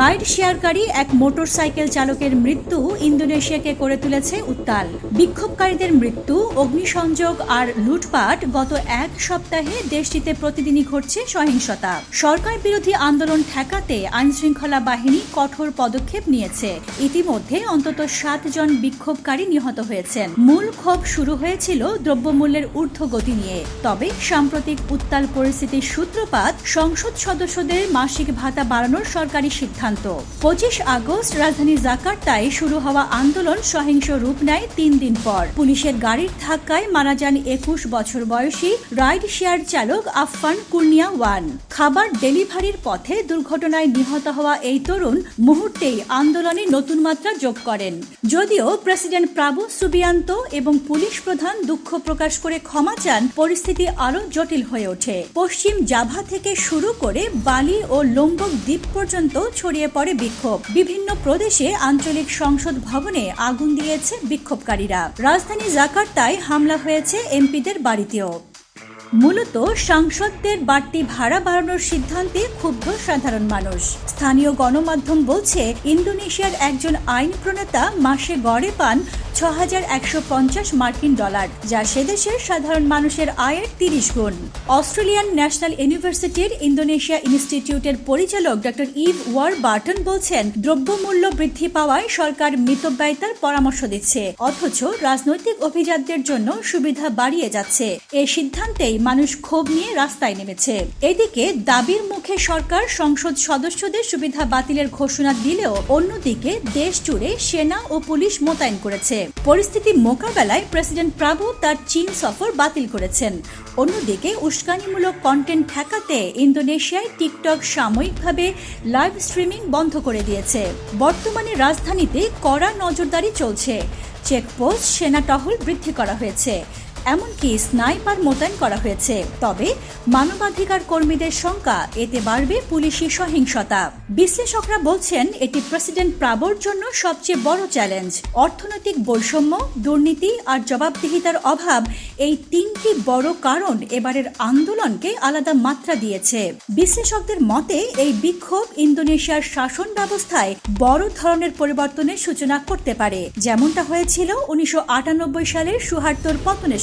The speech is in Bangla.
রাইড শেয়ারকারী এক মোটরসাইকেল চালকের মৃত্যু ইন্দোনেশিয়াকে করে তুলেছে উত্তাল। বিক্ষোভকারীদের মৃত্যু, অগ্নিসংযোগ আর লুটপাট গত এক সপ্তাহে দেশটিতে প্রতিদিনই ঘটছে সহিংসতা। সরকার বিরোধী আন্দোলন ঠেকাতে আইনশৃঙ্খলা বাহিনী কঠোর পদক্ষেপ নিয়েছে। ইতিমধ্যে অন্তত সাত জন বিক্ষোভকারী নিহত হয়েছেন। মূল ক্ষোভ শুরু হয়েছিল দ্রব্যমূল্যের ঊর্ধ্বগতি নিয়ে। তবে সাম্প্রতিক উত্তাল পরিস্থিতির সূত্রপাত সংসদ সদস্যদের মাসিক ভাতা বাড়ানোর সরকারি সিদ্ধান্ত পঁচিশ আগস্ট রাজধানী জাকার্তায় শুরু হওয়া আন্দোলন সহিংস রূপ নেয় তিন দিন পর। পুলিশের গাড়ির ধাক্কায় মারা যান একুশ বছর বয়সী রাইড শেয়ার চালক আফফান কুর্নিয়া ওয়ান খাবার ডেলিভারির পথে দুর্ঘটনায় নিহত হওয়া এই তরুণ মুহূর্তেই আন্দোলনে নতুন মাত্রা যোগ করেন। যদিও প্রেসিডেন্ট প্রাবু সুবিয়ান্ত এবং পুলিশ প্রধান দুঃখ প্রকাশ করে ক্ষমা চান, পরিস্থিতি আরও জটিল হয়ে ওঠে। পশ্চিম জাভা থেকে শুরু করে বালি ও লোম্বক দ্বীপ পর্যন্ত ছড়িয়ে পড়ে বিক্ষোভ। বিভিন্ন প্রদেশে আঞ্চলিক সংসদ ভবনে আগুন দিয়েছে বিক্ষোভকারীরা। রাজধানী জাকার্তায় হামলা হয়েছে এমপিদের বাড়িতেও। মূলত সাংসদদের বাড়তি ভাড়া বাড়ানোর সিদ্ধান্তে ক্ষুব্ধ সাধারণ মানুষ। স্থানীয় গণমাধ্যম বলছে, ইন্দোনেশিয়ার একজন আইন প্রণেতা মাসে গড়ে পান ছ হাজার একশো পঞ্চাশ মার্কিন ডলার, যা সেদেশের সাধারণ মানুষের আয়ের তিরিশ গুণ। অস্ট্রেলিয়ান ন্যাশনাল ইউনিভার্সিটির ইন্দোনেশিয়া ইনস্টিটিউটের পরিচালক ডক্টর ইভ ওয়ার বার্টন বলছেন, দ্রব্যমূল্য বৃদ্ধি পাওয়ায় সরকার মিতব্যয়িতার পরামর্শ দিচ্ছে, অথচ রাজনৈতিক অভিজাতদের জন্য সুবিধা বাড়িয়ে যাচ্ছে। এ সিদ্ধান্তেই মানুষ ক্ষোভ নিয়ে রাস্তায় নেমেছে। এদিকে দাবির মুখে সরকার, সংসদ সদস্যদের সুবিধা বাতিলের ঘোষণা দিলেও অন্যদিকে দেশ জুড়ে সেনা ও পুলিশ মোতায়েন করেছে। পরিস্থিতি মোকাবেলায় প্রেসিডেন্ট প্রাভু তার চীন সফর বাতিল করেছেন। অন্যদিকে উস্কানিমূলক কন্টেন্ট ঠেকাতে ইন্দোনেশিয়ায় টিকটক সাময়িকভাবে লাইভ স্ট্রিমিং বন্ধ করে দিয়েছে। বর্তমানে রাজধানীতে কড়া নজরদারি চলছে। চেকপোস্ট সেনা টহল বৃদ্ধি করা হয়েছে। এমনকি স্নাইপার মোতায়েন করা হয়েছে। তবে মানবাধিকার কর্মীদের সংখ্যা এতে বাড়বে পুলিশি সহিংসতা। বিশ্লেষকরা বলছেন, এটি প্রেসিডেন্ট প্রাবোর জন্য সবচেয়ে বড় চ্যালেঞ্জ। অর্থনৈতিক বৈষম্য, দুর্নীতি আর জবাবদিহিতার অভাব এই তিনটি বড় কারণ এবারের আন্দোলনকে আলাদা মাত্রা দিয়েছে। বিশ্লেষকদের মতে, এই বিক্ষোভ ইন্দোনেশিয়ার শাসন ব্যবস্থায় বড় ধরনের পরিবর্তনের সূচনা করতে পারে। যেমনটা হয়েছিল উনিশশো আটানব্বই সালের সুহার্তোর পতনের